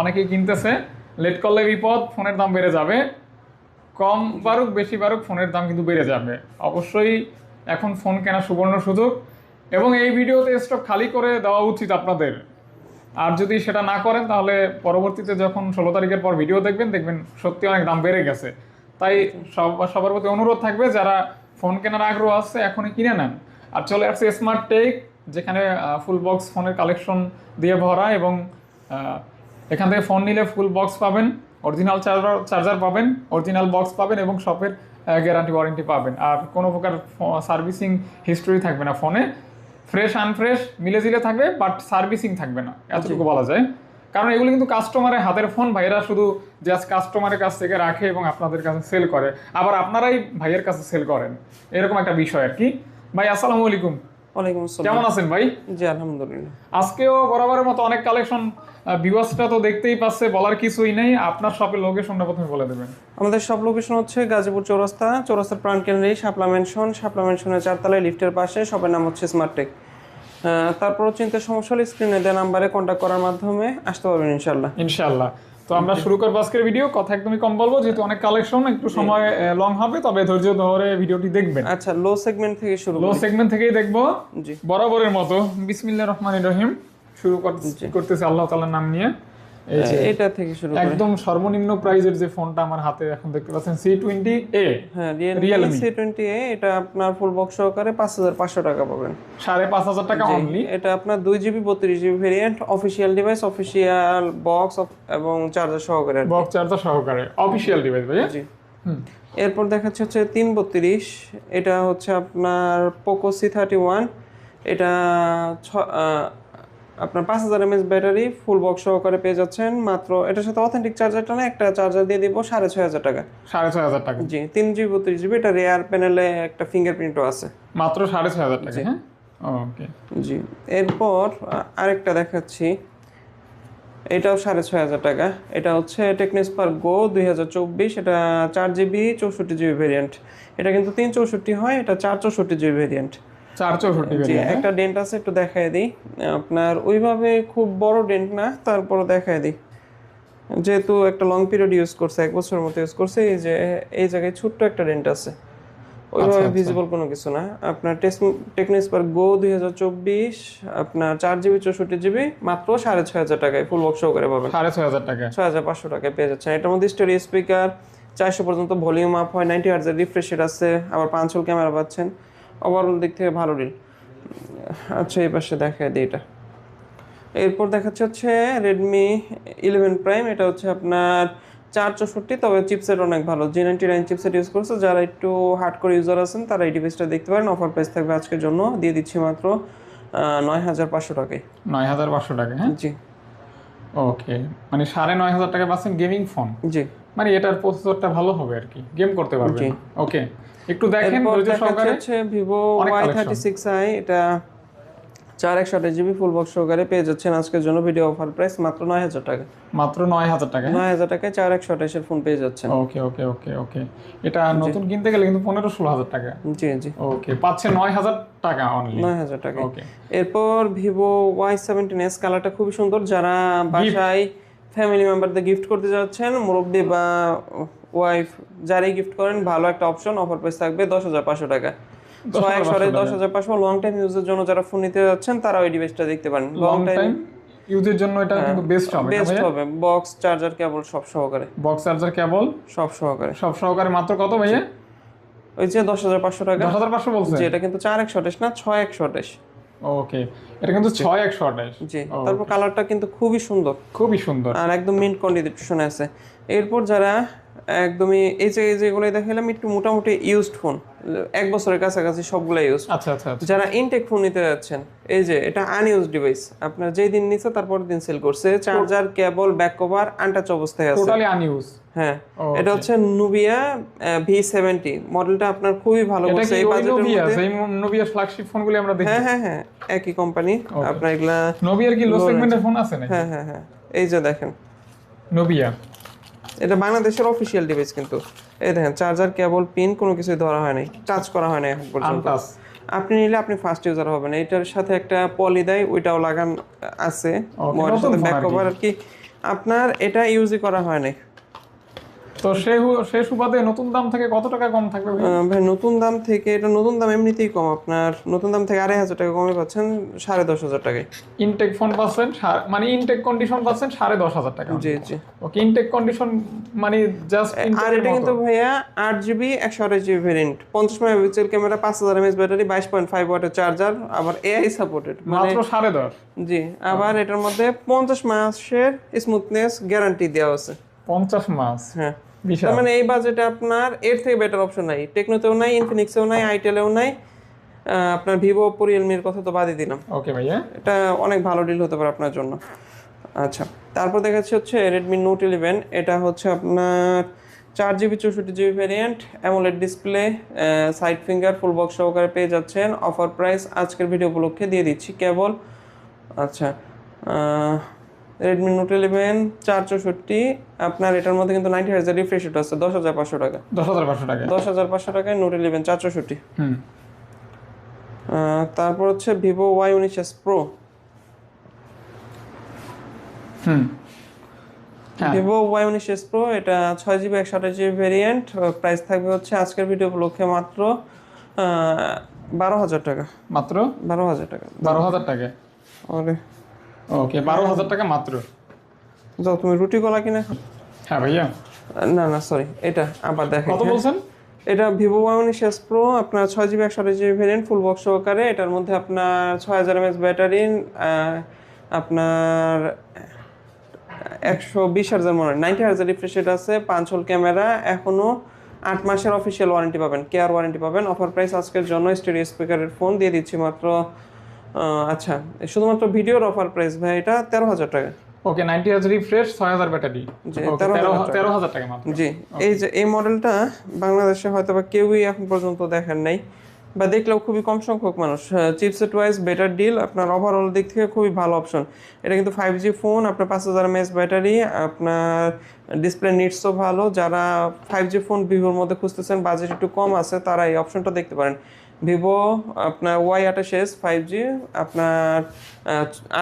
অনেকেই কিনতেছে লেট করলে বিপদ, ফোনের দাম বেড়ে যাবে। কম বাড়ুক, বেশি বাড়ুক, ফোনের দাম কিন্তু বেড়ে যাবে। অবশ্যই এখন ফোন কেনা সুবর্ণ সুযোগ এবং এই ভিডিওতে স্টক খালি করে দেওয়া উচিত আপনাদের। আর যদি সেটা না করেন, তাহলে পরবর্তীতে যখন ষোলো তারিখের পর ভিডিও দেখবেন দেখবেন সত্যি অনেক দাম বেড়ে গেছে। তাই সব, সবার প্রতি অনুরোধ থাকবে, যারা ফোন কেনার আগ্রহ আছে, এখনই কিনে নেন। আর চলে আসছে স্মার্ট টেক যেখানে ফুল বক্স ফোনের কালেকশন দিয়ে ভরা এবং এখান থেকে ফোন নিলে ফুল বক্স পাবেন অরিজিনাল চার্জার চার্জার পাবেন অরিজিনাল বক্স পাবেন এবং শপের গ্যারান্টি ওয়ারেন্টি পাবেন। আর কোনো প্রকার সার্ভিসিং হিস্টোরি থাকবে না ফোনে ফ্রেশ আনফ্রেশ মিলে জিলে থাকবে বাট সার্ভিসিং থাকবে না এতটুকু বলা যায়। কারণ এগুলো কিন্তু কাস্টমারের হাতের ফোন ভাইয়েরা শুধু জাস্ট কাস্টমারের কাছ থেকে রাখে এবং আপনাদের কাছে সেল করে। আবার আপনারাই ভাইয়ের কাছে সেল করেন। এরকম একটা বিষয় আর কি। ভাই আসসালামু আলাইকুম। ওয়ালাইকুম আসসালাম। কেমন আছেন ভাই? জি আলহামদুলিল্লাহ। আজকেও বরাবরের মতো অনেক কালেকশন ভিউয়ার্সটা তো দেখতেই পাচ্ছে বলার কিছুই নেই। আপনার শপের লোকেশনটা প্রথমে বলে দেবেন। আমাদের সব লোকেশন হচ্ছে গাজীপুর চৌরাস্তা। চৌরাস্তার প্রাণ কেন্দ্রেই শাপলা মেনশন শাপলা মেনশনের চারতলায় লিফটের পাশে সবার নাম হচ্ছে স্মার্টটেক তারপরও চিন্তার সমস্যা হলে স্ক্রিনে দেওয়া নাম্বারে কন্ট্যাক্ট করার মাধ্যমে আসতে পারবেন ইনশাল্লাহ ইনশাআল্লাহ। তো আমরা শুরু করব আজকের ভিডিও কথা একদমই কম বলব যেহেতু অনেক কালেকশন একটু সময় লং হবে তবে ধৈর্য ধরে ভিডিওটি দেখবেন। আচ্ছা লো সেগমেন্ট থেকে শুরু লো সেগমেন্ট থেকেই দেখব। জি। বরাবরের মতো। বিসমিল্লা রহমান রহিম। শুরু করতে- করতেছি আল্লাহ তালার নাম নিয়ে। এটা থেকে শুরু করি। একদম সর্বনিম্ন প্রাইজের যে ফোনটা আমার হাতে এখন দেখতে পাচ্ছেন সি টোয়েন্টি এ হ্যাঁ Realme Realme। C twenty A এটা আপনার ফুল বক্স সহকারে পাঁচ হাজার পাঁচশো টাকা পাবেন। সাড়ে পাঁচ হাজার টাকা অনলি এটা আপনার দুই জিবি বত্রিশ GB variant official device official box এবং চার্জার সহকারে বক্স চার্জার সহকারে অফিসিয়াল ডিভাইস ভাইয়া? জি। এরপর দেখাচ্ছে হচ্ছে তিন বত্রিশ এটা হচ্ছে আপনার পোকো সি থার্টি ওয়ান এটা ছ- আপনার পাঁচ হাজার এমএস ব্যাটারি ফুল বক্স সহকারে পেয়ে যাচ্ছেন। মাত্র এটার সাথে অথেন্টিক চার্জারটা না একটা চার্জার দিয়ে দিব সাড়ে ছয় হাজার টাকা। সাড়ে ছয় হাজার টাকা। জি তিন জিবি বত্রিশ জিবি এটা রেয়ার প্যানেলে একটা ফিঙ্গারপ্রিন্টও আছে। মাত্র সাড়ে ছয় হাজার টাকা হ্যাঁ? ওকে জি এরপর আরেকটা দেখাচ্ছি। এটাও সাড়ে ছয় হাজার টাকা। এটা হচ্ছে টেকনিস পার গো দুই হাজার চব্বিশ এটা চার জিবি চৌষট্টি জিবি ভেরিয়েন্ট এটা কিন্তু তিন চৌষট্টি হয় এটা চার চৌষট্টি জিবি ভেরিয়েন্ট জি একটা ডেন্ট আছে একটু দিই। আপনার ওইভাবে খুব বড় ডেন্ট না তারপর দিই। যেহেতু একটা লং পিরিয়ড ইউজ করছে এক বছরের মতো ইউজ করছে এই যে এই জায়গায় ছোট্ট একটা ডেন্ট আছে। ওইভাবে ভিজিবল কোনো কিছু না। আপনার টেকনিক্স পার গো দুই হাজার চব্বিশ আপনার চার জিবি চৌষট্টি জিবি মাত্র সাড়ে ছয় হাজার টাকায় ফুল বক্স করে পাবেন। সাড়ে ছয় হাজার টাকা। ছয় হাজার পাঁচশো টাকায় পেয়ে যাচ্ছেন। এটার মধ্যে স্টোরি স্পিকার চারশো পর্যন্ত ভলিউম আপ হয় নাইনটি হার্জের রিফ্রেশ রেট আছে আবার পাঁচ ক্যামেরা পাচ্ছেন। ওভারঅল দিক থেকে ভালো ডিল আচ্ছা এই পাশে দেখা দিই এটা। এরপর দেখাচ্ছে হচ্ছে রেডমি ইলেভেন প্রাইম এটা হচ্ছে আপনার চার চৌষট্টি তবে চিপসেট অনেক ভালো। G ninety nine chipset use করছে। যারা একটু হার্ড করে ইউজার আছেন তারা এই ডিভাইসটা দেখতে পারেন। অফার প্রাইস থাকবে আজকের জন্য। দিয়ে দিচ্ছি মাত্র নয় হাজার পাঁচশো টাকায়। নয় হাজার পাঁচশো টাকা হ্যাঁ? জি। ওকে মানে সাড়ে নয় হাজার টাকা পাচ্ছেন গেমিং ফোন জি। মানে এটার প্রসেসরটা ভালো হবে আর কি। গেম করতে পারবেন। ওকে একটু দেখেন ধৈর্য সহকারে। হচ্ছে Vivo Y thirty six i এটা চার একশো আঠাশ জিবি ফুল বক্স সহকারে পেয়ে যাচ্ছেন আজকের জন্য। ভিডিও অফার প্রাইস মাত্র নয় হাজার টাকা। মাত্র নয় হাজার টাকা নয় হাজার টাকায় চার একশো আঠাশের ফোন পেয়ে যাচ্ছেন। ওকে ওকে ওকে ওকে এটা নতুন কিনতে গেলে কিন্তু পনেরো ষোলো হাজার টাকা। জি জি। ওকে পাচ্ছে নয় হাজার টাকা অনলি নয় হাজার টাকা ওকে এরপর ভিভো ওয়াই সেভেন্টিন এস কালারটা খুবই সুন্দর। যারা বাসায় ফ্যামিলি মেম্বারদের গিফট করতে যাচ্ছেন মুরব্বী বা ওয়াইফ যারাই গিফট করেন ভালো একটা অপশন অফার প্রাইস থাকবে দশ হাজার পাঁচশো টাকা। ছয় একশো দশ হাজার পাঁচশো লং টাইম ইউজের জন্য যারা ফোন নিতে যাচ্ছেন তারা ওই ডিভাইসটা দেখতে পারেন। লং টাইম ইউজের জন্য এটা কিন্তু বেস্ট হবে বেস্ট হবে। বক্স চার্জার কেবল সব সহকারে। বক্স চার্জার কেবল সব সহকারে। সব সহকারে মাত্র কত ভাইয়া? ওই যে দশ হাজার পাঁচশো টাকা। দশ হাজার পাঁচশো বলছে এটা কিন্তু চার একশো না ছয় একশো ওকে এটা কিন্তু ছয় একশো আঠাশ। জি তারপর কালারটা কিন্তু খুবই সুন্দর। খুবই সুন্দর। আর একদম মিন্ট কন্ডিশনে আছে। এরপর যারা একদমই এই যে এই যেগুলো দেখালাম একটু মোটামুটি ইউজড ফোন এক বছরের কাছাকাছি সবগুলো ইউজ আচ্ছা আচ্ছা আচ্ছা। যারা ইনটেক ফোন নিতে যাচ্ছেন এই যে এটা আনইউজ ডিভাইস আপনার যেই দিন নিচ্ছে তারপর দিন সেল করছে। Charger cable back cover untouch অবস্থায় আছে। টোটালি আনইউজ হ্যাঁ। এটা হচ্ছে নুবিয়া ভি সেভেন্টি মডেলটা আপনার খুবই ভালো করছে এই বাজেটের মধ্যে। নোভিয়া ফ্ল্যাগশিপ ফোনগুলি আমরা দেখি হ্যাঁ হ্যাঁ হ্যাঁ। একই কোম্পানি আপনার এগুলা নোভিয়ার কি লো সেগমেন্টের ফোন আছে। নাকি? হ্যাঁ হ্যাঁ হ্যাঁ। এই যে দেখেন। নোভিয়া এটা বাংলাদেশের অফিসিয়াল ডিভাইস কিন্তু। এই দেখেন চার্জার কেবল পিন কোনো কিছুই ধরা হয় নাই। টাচ করা হয় নাই এখন পর্যন্ত। আপনি নিলে আপনি ফার্স্ট ইউজার হবেন। এটার সাথে একটা পলি দেয় ওইটাও লাগান আছে। ব্যাক আর কভার আর কি। আপনার এটা ইউজই করা হয় নাই। তো সে সুবাদে নতুন দাম থেকে কত টাকা কম থাকবে ভাই? নতুন দাম থেকে এটা নতুন দাম এমনিতেই কম। আপনার নতুন দাম থেকে আড়াই হাজার টাকা কমে পাচ্ছেন সাড়ে দশ হাজার টাকায়। ইনটেক ফোন পাচ্ছেন মানে ইনটেক কন্ডিশন পাচ্ছেন সাড়ে দশ হাজার টাকা। জি জি। ওকে ইনটেক কন্ডিশন মানে জাস্ট আর এটা কিন্তু ভাইয়া আট জিবি একশো আঠাশ জিবি ভেরিয়েন্ট পঞ্চাশ মেগাপিক্সেল ক্যামেরা পাঁচ হাজার এমএস ব্যাটারি বাইশ পয়েন্ট ফাইভ ওয়াটের চার্জার আবার এআই সাপোর্টেড মানে মাত্র সাড়ে দশ। জি আবার এটার মধ্যে পঞ্চাশ মাসের স্মুথনেস গ্যারান্টি দেওয়া আছে। পঞ্চাশ মাস? হ্যাঁ। তার মানে এই বাজেটে আপনার এর থেকে বেটার অপশন নাই। টেকনোতেও নাই ইনফিনিক্সেও নাই আইটেলেও নাই। আপনার ভিভো ওপো রিয়েলমির কথা তো বাদই দিলাম। ওকে ভাইয়া। এটা অনেক ভালো ডিল হতে পারে আপনার জন্য। আচ্ছা তারপর দেখাচ্ছি হচ্ছে রেডমি নোট ইলেভেন এটা হচ্ছে আপনার চার জিবি চৌষট্টি GB variant AMOLED display side finger full box সহকারে পেয়ে যাচ্ছেন। অফার প্রাইস আজকের ভিডিও উপলক্ষে দিয়ে দিচ্ছি কেবল। আচ্ছা রেডমি নোট ইলেভেন চার চৌষট্টি আপনার এটার মধ্যে কিন্তু নাইনটি হাজার রিফ্রেশ রেট আছে দশ হাজার পাঁচশো টাকা। দশ হাজার পাঁচশো টাকা। দশ হাজার পাঁচশো টাকায় নোট ইলেভেন চার চৌষট্টি। তারপর হচ্ছে ভিভো ওয়াই উনিশ এস প্রো ভিভো ওয়াই উনিশ এস প্রো এটা ছয় জিবি একশো আঠাশ জিবি ভেরিয়েন্ট প্রাইস থাকবে হচ্ছে আজকের ভিডিও উপলক্ষে মাত্র বারো হাজার টাকা। মাত্র? বারো হাজার টাকা। বারো হাজার টাকা। আরে। ওকে বারো হাজার টাকা মাত্র। যাও তুমি রুটি কলা কিনে খাও। হ্যাঁ ভাইয়া। না না সরি এটা আবার দেখেন কত বলছেন? এটা ভিভো ওয়াই উনিশ প্রো আপনার ছয় জিবি একশো আঠাশ জিবি ভেরিয়েন্ট ফুল বক্স সহকারে। এটার মধ্যে আপনার ছয় হাজার এমএস ব্যাটারি আপনার একশো বিশ হাজার মনে হয় নাইনটি হাজার রিফ্রেশ রেট আছে পাঁচ হোল ক্যামেরা এখনও আট মাসের অফিসিয়াল ওয়ারেন্টি পাবেন কেয়ার ওয়ারেন্টি পাবেন। অফার প্রাইস আজকের জন্য স্টেডিও স্পিকারের ফোন দিয়ে দিচ্ছি মাত্র আচ্ছা শুধুমাত্র ভিডিওর অফার প্রাইস ভাই এটা তেরো হাজার টাকা। ওকে নাইনটি হাজার রিফ্রেশ ছয় হাজার ব্যাটারি জি, 13,000 তেরো টাকা। তেরো হাজার টাকা মাত্র। জি এই যে এই মডেলটা বাংলাদেশে হয়তো বা কেউই এখন পর্যন্ত দেখেন নাই বা দেখলেও খুবই কম সংখ্যক মানুষ। চিপসেট ওয়াইজ বেটার ডিল আপনার ওভারঅল দিক থেকে খুবই ভালো অপশন এটা কিন্তু ফাইভ জি ফোন আপনার পাঁচ হাজার এমএস ব্যাটারি আপনার ডিসপ্লে নিটসও ভালো। যারা ফাইভ জি ফোন ভিভোর মধ্যে খুঁজতেছেন বাজেট একটু কম আছে তারা এই অপশনটা দেখতে পারেন। ভিভো আপনার ওয়াই আঠাশ এস ফাইভ জি আপনার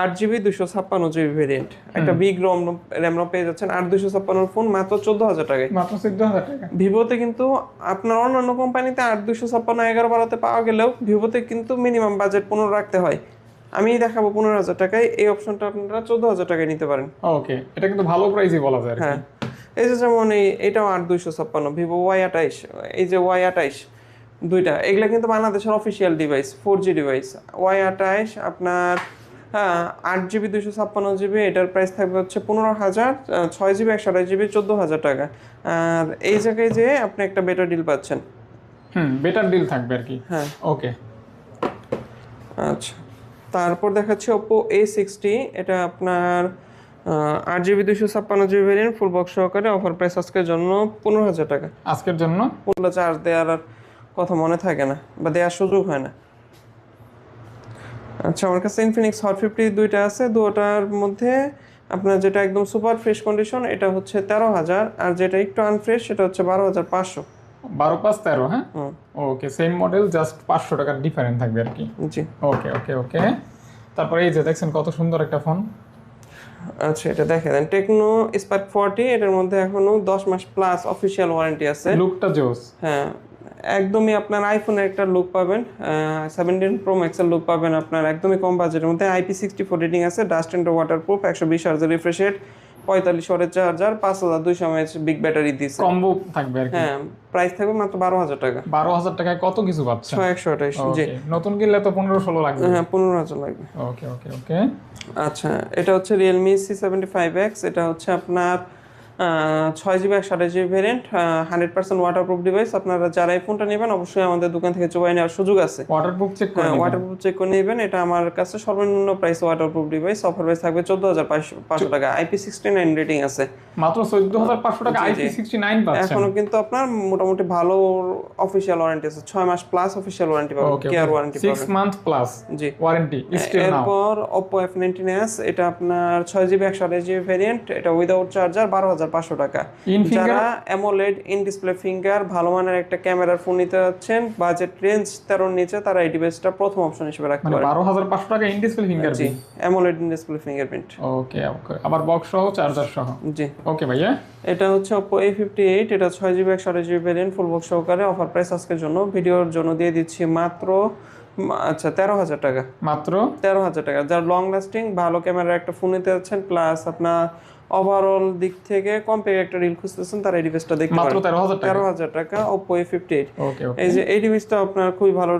আট জিবি দুশো ছাপ্পান্ন জিবি ভেরিয়েন্ট একটা বিগ রম র্যাম রম পেয়ে যাচ্ছেন আট দুশো ছাপ্পান্ন ফোন মাত্র চোদ্দ হাজার টাকায়। মাত্র চোদ্দ হাজার টাকা। ভিভোতে কিন্তু আপনার অন্যান্য কোম্পানিতে আট দুশো ছাপ্পান্ন এগারো বারোতে পাওয়া গেলেও ভিভোতে কিন্তু মিনিমাম বাজেট পনেরো রাখতে হয়। আমি দেখাবো পনেরো হাজার টাকায় এই অপশনটা আপনারা চোদ্দ হাজার টাকায় নিতে পারেন। ওকে এটা কিন্তু ভালো প্রাইসই বলা যায় হ্যাঁ। এই যে যেমন এই এটাও আট দুইশো ছাপ্পান্ন ভিভো ওয়াই আঠাইশ এই যে ওয়াই আঠাইশ দুইটা। এগুলা কিন্তু বাংলাদেশের official device four G device Y আঠাইশ আপনার হ্যাঁ আট জিবি দুশো ছাপ্পান্ন জিবি এটার প্রাইস থাকবে হচ্ছে পনেরো হাজার ছয় জিবি একশো আঠাশ জিবি চোদ্দ হাজার টাকা। আর এই জায়গায় যে আপনি একটা বেটার ডিল পাচ্ছেন। হুম বেটার ডিল থাকবে আর কি। হ্যাঁ। ওকে আচ্ছা। তারপর দেখাচ্ছি ওপো এ সিক্সটি এটা আপনার আট জিবি দুশো ছাপ্পান্ন জিবি ভেরিয়েন্ট ফুল বক্স সহকারে অফার প্রাইস আজকের জন্য পনেরো হাজার টাকা। আজকের জন্য? পুরো চার্জ দেওয়ার আর কথা মনে থাকে না বা দেওয়ার সুযোগ হয় না। আচ্ছা আমার কাছে ইনফিনিক্স হট ফিফটি দুইটা আছে। দুটার মধ্যে আপনার যেটা একদম সুপার ফ্রেশ কন্ডিশন এটা হচ্ছে তেরো হাজার। আর যেটা একটু আনফ্রেশ সেটা হচ্ছে বারো হাজার পাঁচশো। বারো পাঁচ তেরো হ্যাঁ? ওকে সেম মডেল জাস্ট পাঁচশো টাকার ডিফারেন্ট থাকবে আর কি। জি। ওকে ওকে ওকে তারপরে এই যে দেখছেন কত সুন্দর একটা ফোন আচ্ছা এটা দেখে দেন। টেকনো স্পার্ক ফর্টি এটার মধ্যে এখনও দশ মাস প্লাস অফিসিয়াল ওয়ারেন্টি আছে। লুকটা জোস। হ্যাঁ একদমই আপনার আইফোনের একটা লুক পাবেন সেভেন্টিন প্রো ম্যাক্সের লুক পাবেন আপনার একদমই কম বাজেটের মধ্যে। আইপি সিক্সটি ফোর রেটিং আছে ডাস্ট অ্যান্ড ওয়াটার প্রুফ একশো বিশ হাজার রিফ্রেশ রেট পঁয়তাল্লিশ ওয়াটের চার্জার পাঁচ হাজার দুইশো এমএচ বিগ ব্যাটারি দিচ্ছে কম্বো থাকবে আর কি? হ্যাঁ প্রাইস থাকবে মাত্র বারো হাজার টাকা। বারো হাজার টাকায় কত কিছু পাচ্ছেন? ছয় একশো আঠাশ জি। নতুন কিনলে তো পনেরো ষোলো লাগবে। হ্যাঁ পনেরো হাজার লাগবে। ওকে ওকে ওকে আচ্ছা এটা হচ্ছে Realme C seventy five X এটা হচ্ছে আপনার ছয় জিবি একশো আঠাশ GB variant hundred percent waterproof device আপনারা যারা এই ফোনটা নেবেন অবশ্যই আমাদের দোকান থেকে চোবাই নেওয়ার সুযোগ আছে। ওয়াটারপ্রুফ চেক করে হ্যাঁ। ওয়াটারপ্রুফ চেক করে নেবেন। এটা আমার কাছে সর্বনিম্ন price waterproof device offer price থাকবে চোদ্দ হাজার পাঁচশো টাকা। আইপি সিক্সটি নাইন রেটিং আছে। মাত্র চোদ্দ হাজার পাঁচশো টাকা আইপি সিক্সটি নাইন পাচ্ছেন। এখনও কিন্তু আপনার মোটামুটি ভালো অফিসিয়াল ওয়ারেন্টি আছে। ছয় মাস প্লাস অফিসিয়াল ওয়ারেন্টি পাবেন কেয়ার ওয়ারেন্টি পাবেন। Six month plus G warranty এরপর নাইনটিন এস এটা আপনার ছয় জিবি একশো আঠাশ জিবি ভেরিয়েন্ট এটা উইদাউট চার্জার বারো হাজার হাজার পাঁচশো টাকা। যারা অ্যামোলেড ইন ডিসপ্লে ফিঙ্গার ভালো মানের একটা ক্যামেরার ফোন নিতে যাচ্ছেন বাজেট রেঞ্জ তেরোর নিচে তারা এই ডিভাইসটা প্রথম অপশন হিসেবে রাখতে মানে পারে। বারো হাজার পাঁচশো টাকা in display finger G AMOLED in display fingerprint okay okay আবার বক্স সহ চার্জার সহ? জি। ওকে ভাইয়া। এটা হচ্ছে Oppo A58 এটা ছয় জিবি একশো আঠাশ জিবি ফুল বক্স সহকারে। অফার প্রাইস আজকের জন্য ভিডিওর জন্য দিয়ে দিচ্ছি মাত্র আচ্ছা তেরো হাজার টাকা। মাত্র? তেরো হাজার টাকা। যার লং লাস্টিং ভালো ক্যামেরার একটা ফোন নিতে যাচ্ছেন প্লাস আপনার ওভারঅল দিক থেকে কম্পেয়ার একটা রিল খুঁজতেছেন তার এই ডিভাইসটা দেখতে মাত্র পারেন। তেরো হাজার টাকা? তেরো হাজার টাকা Oppo A58 ওকে এই যে এই ডিভাইসটা আপনার খুবই ভালো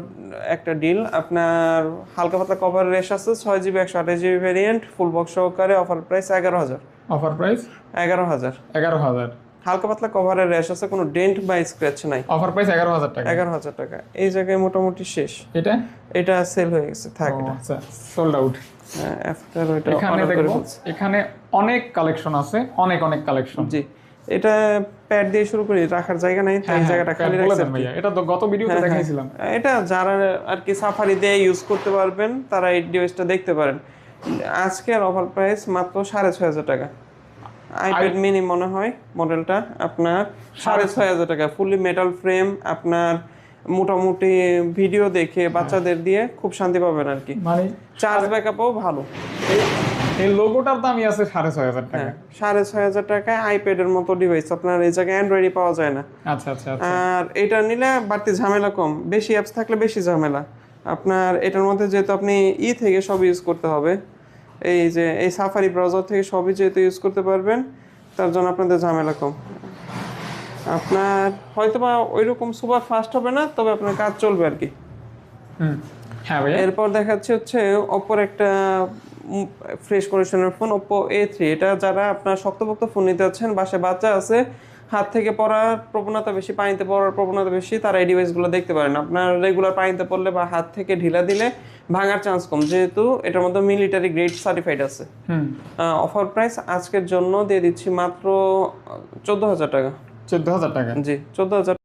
একটা ডিল আপনার হালকা পাতলা কভার রেশ আছে ছয় জিবি একশো আঠাশ জিবি ভ্যারিয়েন্ট ফুল বক্স সহকারে অফার প্রাইস এগারো হাজার। অফার প্রাইস এগারো হাজার। এগারো হাজার। হালকা পাতলা কভারের র্যাশ আছে কোনো ডেন্ট বা স্ক্র্যাচ নাই। অফার প্রাইস এগারো হাজার টাকা। এগারো হাজার টাকা। এই জায়গায় মোটামুটি শেষ। এটা? এটা সেল হয়ে গেছে থাক আচ্ছা সোল্ড আউট আফটার ওইটা এখানে ফেলছি। এখানে অনেক কালেকশন আছে অনেক অনেক কালেকশন জি। এটা প্যাড দিয়ে শুরু করি রাখার জায়গা নাই তাই জায়গাটা খালি হ্যাঁ, রাখছি ভাইয়া এটা তো গত ভিডিওতে হ্যাঁ, দেখাইছিলাম। এটা যারা আর কি সাফারি দিয়ে ইউজ করতে পারবেন তারা এই ডিভাইসটা দেখতে পারেন। আজকের অফার প্রাইস মাত্র সাড়ে ছয় হাজার টাকা। আইপ্যাড মিনি মনে হয় মডেলটা। আপনার সাড়ে ছয় হাজার টাকা ফুলি মেটাল ফ্রেম আপনার মোটামুটি ভিডিও দেখে বাচ্চাদের দিয়ে খুব শান্তি পাবেন আর কি। মানে চার্জ ব্যাকআপও ভালো। এই- লোগোটার দামই আছে সাড়ে ছয় হাজার টাকা। হ্যাঁ সাড়ে ছয় হাজার টাকায় আইপ্যাডের মতো ডিভাইস আপনার এই জায়গায় অ্যান্ড্রয়েডই পাওয়া যায় না। আচ্ছা আচ্ছা আচ্ছা। আর এটা নিলে বাড়তি ঝামেলা কম। বেশি অ্যাপস থাকলে বেশি ঝামেলা। আপনার এটার মধ্যে যেহেতু আপনি ই থেকে সব ইউজ করতে হবে এই যে এই সাফারি ব্রাউজার থেকে সবই যেহেতু ইউজ করতে পারবেন তার জন্য আপনাদের ঝামেলা কম। আপনার হয়তো বা ওইরকম সুপার ফাস্ট হবে না তবে আপনার কাজ চলবে আর কি। হ্যাঁ এরপর দেখাচ্ছে হচ্ছে ওপ্পোর একটা ফ্রেশ কন্ডিশনের ফোন ওপ্পো এ থ্রি এটা যারা আপনার শক্তপোক্ত ফোন নিতে যাচ্ছেন বাসায় বাচ্চা আছে হাত থেকে পড়ার প্রবণতা বেশি পানিতে পড়ার প্রবণতা বেশি তারা এই ডিভাইসগুলো দেখতে পারেন। আপনার রেগুলার পানিতে পড়লে বা হাত থেকে ঢিলা দিলে ভাঙার চান্স কম। যেহেতু এটার মধ্যে মিলিটারি গ্রেড সার্টিফাইড আছে। অফার প্রাইস আজকের জন্য দিয়ে দিচ্ছি মাত্র চোদ্দ হাজার টাকা। চোদ্দ হাজার টাকা? জি চোদ্দ হাজার